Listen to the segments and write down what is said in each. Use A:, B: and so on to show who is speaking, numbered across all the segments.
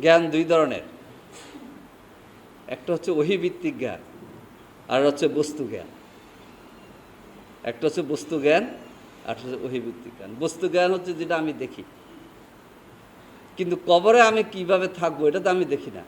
A: জ্ঞান দুই ধরনের। একটা হচ্ছে ওহিভিত্তিক জ্ঞান, আর হচ্ছে বস্তু জ্ঞান। একটা হচ্ছে বস্তু জ্ঞান, আর হচ্ছে ওহিভিত্তিক জ্ঞান। বস্তু জ্ঞান হচ্ছে যেটা আমি দেখি। কিন্তু কবরে আমি কীভাবে থাকব এটা তো আমি দেখি না।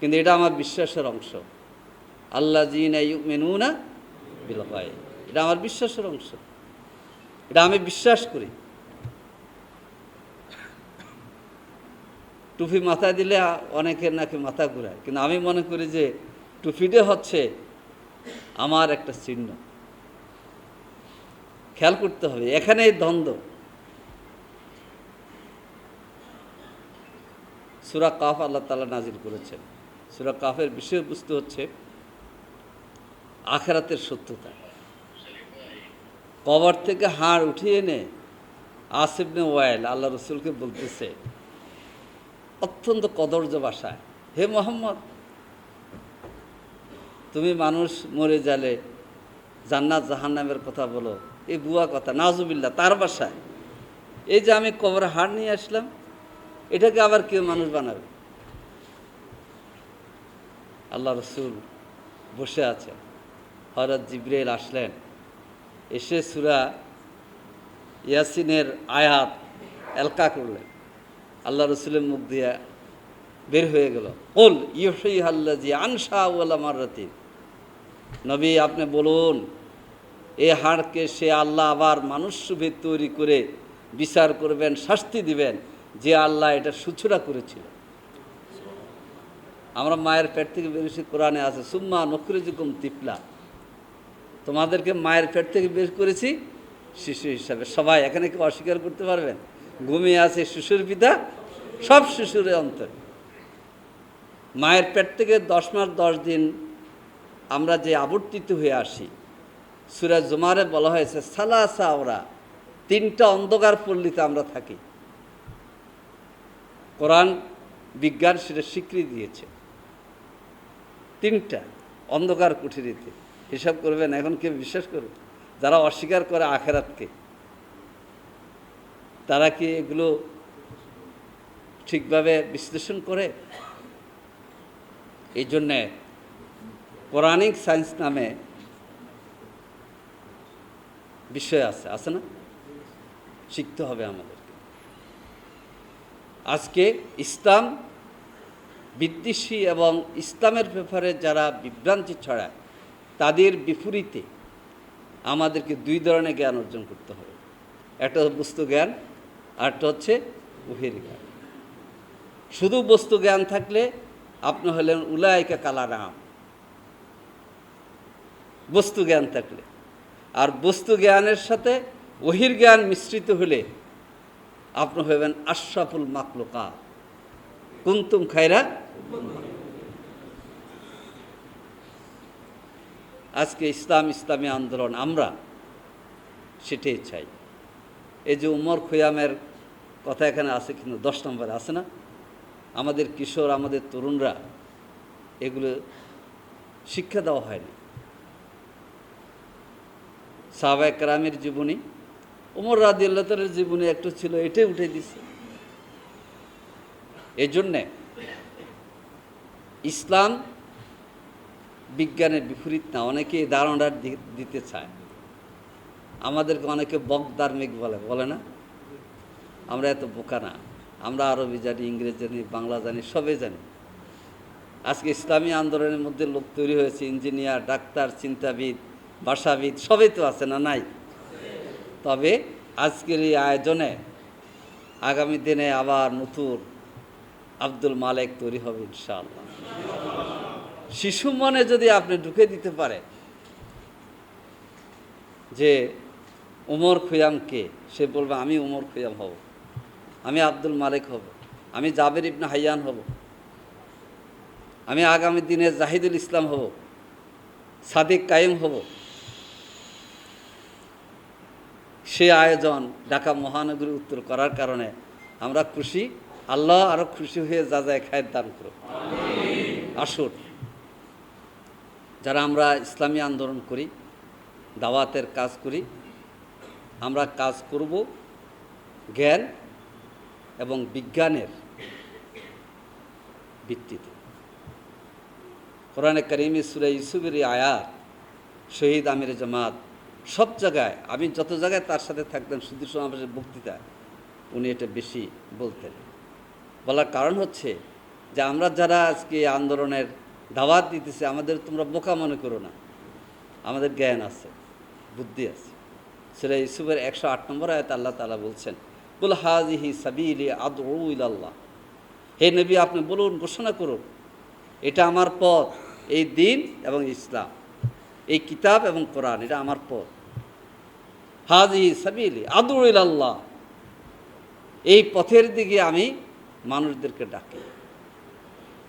A: কিন্তু এটা আমার বিশ্বাসের অংশ। আল্লাহ জিনা মেনু না বিলবাই এটা আমার বিশ্বাসের অংশ। এটা আমি বিশ্বাস করি। টুপি মাথায় দিলে অনেকের নাকি মাথা ঘুরায়। কিন্তু আমি মনে করি যে টুপিটা হচ্ছে আমার একটা চিহ্ন। খেয়াল করতে হবে, এখানেই দ্বন্দ্ব। সুরা কাফ আল্লাহ তালা নাজির করেছেন। সুরা কাফের বিষয়বস্তু হচ্ছে আখেরাতের সত্যতা। কবর থেকে হাড় উঠিয়ে এনে আসিবনে ওয়াইল আল্লাহ রসুলকে বলতেছে অত্যন্ত কদর্য ভাষায় হে মোহাম্মদ, তুমি মানুষ মরে যালে জান্নাত জাহান্নামের কথা বলো। এই বুয়া কথা নাজুবিল্লা তার বাসায় এই যে আমি কবর হার নিয়ে আসলাম, এটাকে আবার কেউ মানুষ বানাবে? আল্লাহ রসুল বসে আছেন। হরত জিব্রাইল আসলেন। এসে সুরা ইয়াসিনের আয়াত এলকা করলেন। আল্লাহ রসুলের মুখ দিয়ে বের হয়ে গেল। ওল ইউহি আল্লাহ জি আনসা ওয়ালা মাররাতিন। নবী, আপনি বলুন, এ হাড়কে সে আল্লাহ আবার মানুষ রূপে তৈরি করে বিচার করবেন, শাস্তি দিবেন, যে আল্লাহ এটা সুছুরা করেছিল। আমরা মায়ের পেট থেকে বেরিয়েছি কোরআনে আছে, সুম্মা নকরিজুকুম তিপলা তোমাদেরকে মায়ের পেট থেকে বের করেছি শিশু হিসাবে। সবাই এখানে কেউ অস্বীকার করতে পারবেন? ঘুমিয়ে আছে শিশুর পিতা সব শিশুরের অন্তর। মায়ের পেট থেকে দশ মাস দশ দিন আমরা যে আবর্তিত হয়ে আসি সুরাজ জুমারে বলা হয়েছে, সালাসা ওরা, তিনটা অন্ধকার পল্লীতে আমরা থাকি। কোরআন বিজ্ঞান সেটা স্বীকৃতি দিয়েছে। তিনটা অন্ধকার কুঠিরিতে। হিসাব করবেন, এখন কেউ বিশ্বাস করবে? যারা অস্বীকার করে আখেরাতকে। তারা কি এগুলো ঠিকভাবে বিশ্লেষণ করে? এই জন্যে পৌরাণিক সায়েন্স নামে বিষয় আছে আছে না? শিখতে হবে আমাদেরকে। আজকে ইসলাম বিদ্বেষী এবং ইসলামের ব্যাপারে যারা বিভ্রান্তি ছড়ায়, তাদের বিপরীতে আমাদেরকে দুই ধরনের জ্ঞান অর্জন করতে হবে। একটা বস্তু জ্ঞান আরটা হচ্ছে উহের জ্ঞান। শুধু বস্তু জ্ঞান থাকলে আপনি হলেন উলায়িকা কালারাম বস্তু জ্ঞান থাকলে। আর বস্তু জ্ঞানের সাথে ওহির জ্ঞান মিশ্রিত হলে আপনি হবেন আশরাফুল মাকলুকা কুন্তুম খায়রা? আজকে ইসলাম ইসলামী আন্দোলন আমরা সেটাই চাই। এই যে উমর খৈয়ামের কথা এখানে আছে কিন্তু দশ নম্বরে আছে না? আমাদের কিশোর, আমাদের তরুণরা এগুলো শিক্ষা দেওয়া হয়নি। সাহবা একরামের জীবনী, উমর রাজি আল্লাহের জীবনী একটু ছিল, এটাই উঠে দিছে। এই জন্যে ইসলাম বিজ্ঞানের বিপরীত না অনেকে এই দিতে চায় আমাদেরকে অনেকে বকদার্মিক বলে বলে না? আমরা এত বোকা না। আমরা আরবি জানি, ইংরেজি জানি, বাংলা জানি সবে জানি। আজকে ইসলামী আন্দোলনের মধ্যে লোক তৈরি হয়েছে, ইঞ্জিনিয়ার, ডাক্তার, চিন্তাবিদ, ভাষাবিদ, সবই তো আছে না নাই? তবে আজকের এই আয়োজনে আগামী দিনে আবার নতুন আব্দুল মালেক তৈরি হবে ইনশাআল্লাহ। শিশু মনে যদি আপনি ঢুকে দিতে পারেন যে উমর খুয়াম কে? সে বলবে আমি উমর খুয়াম হব। আমি আব্দুল মালিক হব। আমি জাবের ইবনে হাইয়ান হব। আমি আগামী দিনে জাহিদুল ইসলাম হব। সাদিক কায়েম হব। সে আয়োজন ঢাকা মহানগরী উত্তর করার কারণে আমরা খুশি। আল্লাহ আরও খুশি হয়ে যা যায় খায়ের দান করো আসুন যারা আমরা ইসলামী আন্দোলন করি দাওয়াতের কাজ করি আমরা কাজ করব জ্ঞান এবং বিজ্ঞানের ভিত্তিতে। কোরআনে করিম সুরা ইউসুফের এই আয়াত, শহীদ আমির জামাত, সব জায়গায়, আমি যত জায়গায় তার সাথে থাকতাম, সুদীর সমাবেশের বক্তৃতা উনি এটা বেশি বলতেন। বলার কারণ হচ্ছে যে আমরা যারা আজকে আন্দোলনের দাওয়াত দিতেছে, আমাদের তোমরা বোকা মনে করো না। আমাদের জ্ঞান আছে, বুদ্ধি আছে। সেটা ইসুফের একশো আট নম্বর আয়াত আল্লাহ তালা বলছেন, কুল হাজিহি সাবিলি আদৌ আল্লাহ হে নবী, আপনি বলুন, ঘোষণা করুন, এটা আমার পথ, এই দিন এবং ইসলাম, এই কিতাব এবং কোরআন, এটা আমার পথ। হাজি সাবিলি আল্লাহ এই পথের দিকে আমি মানুষদেরকে ডাকি।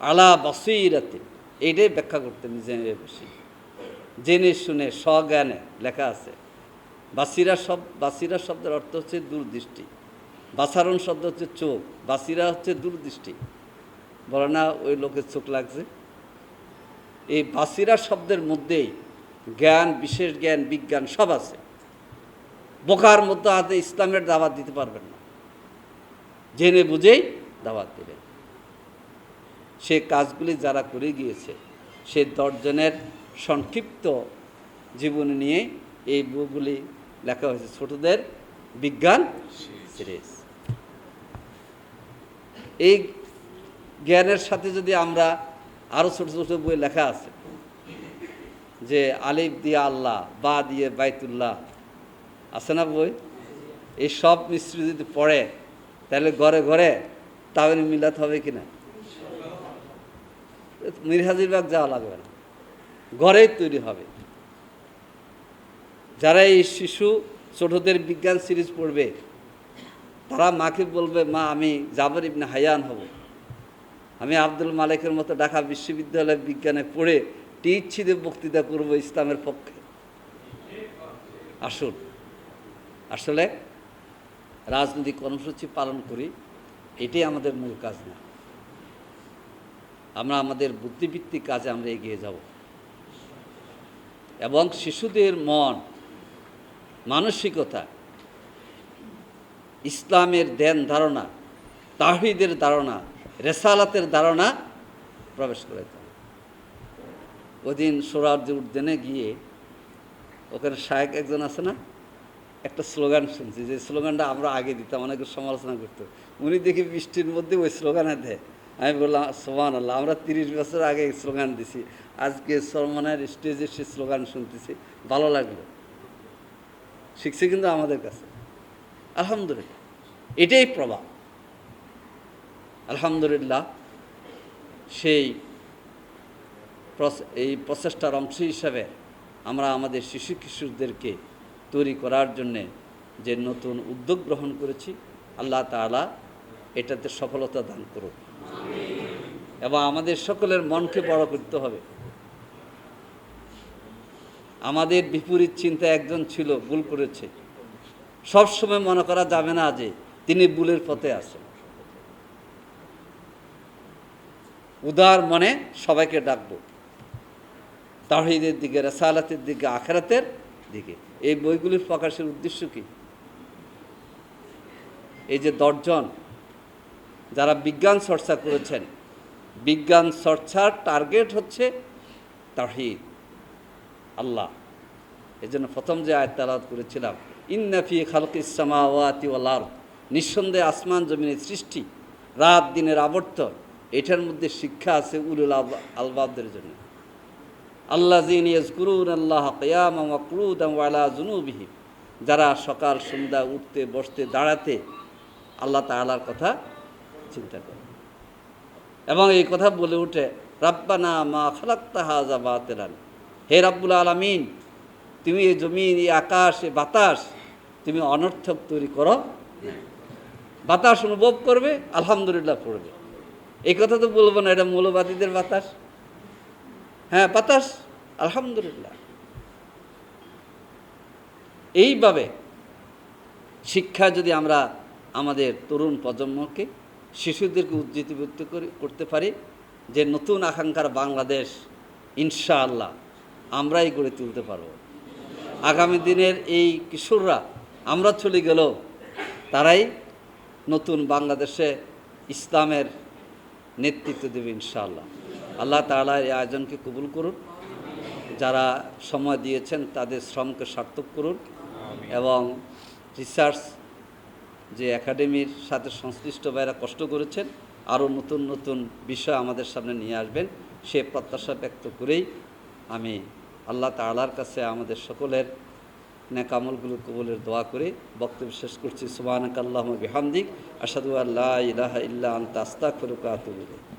A: আলা বসিরাতে এইটাই ব্যাখ্যা করতেন নিজে বসি। জেনে শুনে স্বজ্ঞানে লেখা আছে বাসিরা শব্দ বাসিরা শব্দের অর্থ হচ্ছে দূরদৃষ্টি। বাসারণ শব্দ হচ্ছে চোখ। বাসিরা হচ্ছে দূরদৃষ্টি। বলে না, ওই লোকের চোখ লাগছে? এই বাসিরা শব্দের মধ্যেই জ্ঞান, বিশেষ জ্ঞান, বিজ্ঞান সব আছে। বোকার মধ্যে হাতে ইসলামের দাওয়াত দিতে পারবেন না। জেনে বুঝেই দাওয়াত দেবেন। সে কাজগুলি যারা করে গিয়েছে, সে দর্জনের সংক্ষিপ্ত জীবনী নিয়ে এই বইগুলি লেখা হয়েছে ছোটদের বিজ্ঞান সিরিজ। এই জ্ঞানের সাথে যদি আমরা আরও ছোট ছোট বই লেখা আছে, যে আলিফ দিয়ে আল্লাহ, বা দিয়ে বাইতুল্লাহ, আছে না বই? এই সব মিস্ত্রি যদি পড়ে, তাহলে ঘরে ঘরে তাহলে মিলাত হবে কি কিনা মিরহাজিরবাগ যাওয়া লাগবে না। ঘরেই তৈরি হবে। যারা এই শিশু ছোটদের বিজ্ঞান সিরিজ পড়বে, তারা মাকে বলবে, মা, আমি জাবর ইবনে হায়ান হব। আমি আব্দুল মালিকের মতো ঢাকা বিশ্ববিদ্যালয় বিজ্ঞানে পড়ে টিচ্ছিদে বক্তৃতা করব ইসলামের পক্ষে। আসুন। আসলে রাজনৈতিক কর্মসূচি পালন করি, এটাই আমাদের মূল কাজ না। আমরা আমাদের বুদ্ধিভিত্তিক কাজে আমরা এগিয়ে যাব। এবং শিশুদের মন মানসিকতা, ইসলামের দেন ধারণা তাহিদের ধারণা, রেসালাতের ধারণা প্রবেশ করে ওদিন সোরার্য উদ্যানে গিয়ে ওখানে শায়েক একজন আছে না, একটা স্লোগান শুনছি, যে স্লোগানটা আমরা আগে দিতাম, অনেকে সমালোচনা করতো। উনি দেখি বৃষ্টির মধ্যে ওই স্লোগানে দেয়। আমি বললাম সোমান আল্লাহ আমরা তিরিশ বছর আগে স্লোগান দিছি। আজকে সলমানের স্টেজে সে স্লোগান শুনতেছি, ভালো লাগল। শিখছে কিন্তু আমাদের কাছে। আলহামদুলিল্লাহ। এটাই প্রভাব আলহামদুলিল্লাহ, সেই এই প্রচেষ্টার অংশ হিসাবে আমরা আমাদের শিশু কিশোরদেরকে তৈরি করার জন্যে যে নতুন উদ্যোগ গ্রহণ করেছি, আল্লাহ তাআলা এটাতে সফলতা দান করুক। এবং আমাদের সকলের মনকে বড় করতে হবে। আমাদের বিপরীত চিন্তা একজন ছিল, ভুল করেছে। সব সময় মনে করা যাবে না যে তিনি ভুলের পথে আছেন। উদার মনে সবাইকে ডাকবো। তাহিদের দিকে, রেসালাতের দিকে, আখেরাতের দিকে। এই বইগুলির প্রকাশের উদ্দেশ্য কি? এই যে দর্জন যারা বিজ্ঞান চর্চা করেছেন, বিজ্ঞান চর্চার টার্গেট হচ্ছে তাহিদ আল্লাহ। এই জন্য প্রথম যে আয়াত তালাত করেছিলাম ইন্নাফি খালক ইসলামাওয়াতি ওয়ালার নিঃসন্দেহে আসমান জমিনের সৃষ্টি, রাত দিনের আবর্তন এটার মধ্যে শিক্ষা আছে উলুল আলবাবদের জন্য। আল্লাহ জিন ইয়াজকুরুন আল্লাহ কিয়াম ওয়াকুদাম ওয়ালা জুনুবিহিম যারা সকাল, সন্ধ্যা, উঠতে, বসতে, দাঁড়াতে আল্লাহ তাআলার কথা চিন্তা করে। এবং এই কথা বলে উঠে, রাব্বানা মা খালাক্তা হাজা বাতেলান হে রাব্বুল আলামিন, তুমি এই জমিন, এই আকাশ, এই বাতাস, তুমি অনর্থক তৈরি করো বাতাস অনুভব করবে, আলহামদুলিল্লাহ পড়বে। এই কথা তো বলব না, এটা মৌলবাদীদের বাতাস। হ্যাঁ বাতাস, আলহামদুলিল্লাহ। এইভাবে শিক্ষা যদি আমরা আমাদের তরুণ প্রজন্মকে, শিশুদেরকে উজ্জীবিত করে, করতে পারি, যে নতুন আকাঙ্ক্ষার বাংলাদেশ, ইনশাআল্লাহ। আমরাই গড়ে তুলতে পারব। আগামী দিনের এই কিশোররা আমরা চলে গেলেও তারাই নতুন বাংলাদেশে ইসলামের নেতৃত্ব দেবে ইনশাআল্লাহ। আল্লাহ তাআলা এই আয়োজনকে কবুল করুন। যারা সময় দিয়েছেন তাদের শ্রমকে সার্থক করুন এবং রিসার্চ যে একাডেমির সাথে সংশ্লিষ্ট ভাইরা কষ্ট করেছেন, আরও নতুন নতুন বিষয় আমাদের সামনে নিয়ে আসবেন, সে প্রত্যাশা ব্যক্ত করেই আমি আল্লাহ তালার কাছে আমাদের সকলের নেকামলগুলো কবলের দোয়া করে বক্তব্য শেষ করছি। সুবাহ আল্লাহ বিহামদিক। আসাদু আল্লাহ ইলাহা ইল্লা আন্তা খরুকা ইলাইক।